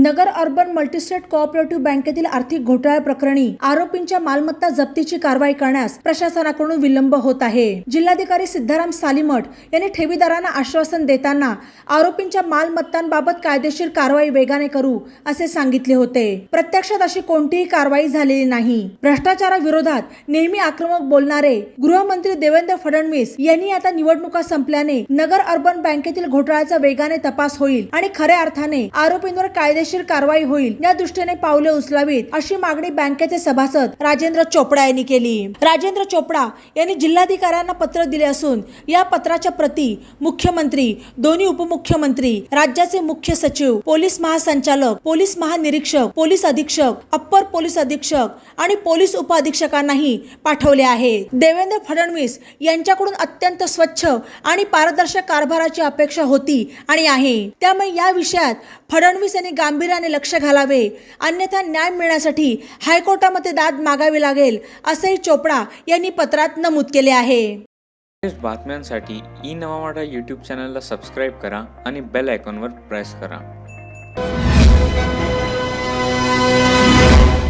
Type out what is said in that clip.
नगर urban multi-state cooperative बँकेतील आर्थिक घोटाळा प्रकरणी आरोपींच्या मालमत्ता जप्तीची कारवाई करण्यास प्रशासनाकडून विलंब होत आहे. जिल्हाधिकारी सिद्धाराम सालीमठ यांनी ठेवीदारांना आश्वासन देताना आरोपींच्या मालमत्तांबाबत कायदेशीर कारवाई वेगाने करू असे सांगितले होते. प्रत्यक्षात अशी कोणतीही कारवाई झालेली नाही. भ्रष्टाचाराविरोधात नेहमी आक्रमक बोलणारे गृहमंत्री देवेंद्र फडणवीस यांनी आता निवडणुका संपल्याने नगर अर्बन बँकेतील घोटाळ्याचा वेगाने तपास होईल आणि खऱ्या अर्थाने आरोपींवर कायदेशीर कायदेशीर कारवाई होईल या दृष्टीने पावले उचलावीत अशी मागणी बँकेचे सभासद राजेंद्र चोपडा यांनी केली. राजेंद्र चोपडा यांनी जिल्हाधिकाऱ्यांना पत्र दिले असून या पत्राच्या प्रती मुख्यमंत्री दोन्ही उपमुख्यमंत्री राज्याचे मुख्य सचिव पोलीस महासंचालक पोलीस महानिरीक्षक पोलीस अधीक्षक अप्पर पोलीस अधीक्षक आणि पोलीस उपअधीक्षकांनाही पाठवले आहे. देवेंद्र फडणवीस यांच्याकडून अत्यंत स्वच्छ आणि पारदर्शक कारभाराची अपेक्षा होती आणि आहे. त्यामुळे या विषयात फडणवीस यांनी गांभीर्य गांभीर्याने लक्ष घालावे अन्यथा न्याय मिळण्यासाठी हायकोर्टामध्ये दाद मागावी लागेल असंही चोपडा यांनी पत्रात नमूद केले आहे. बातम्यांसाठी ई नवा यूट्यूब चॅनलला सबस्क्राईब करा आणि बेल आयकॉनवर प्रेस करा.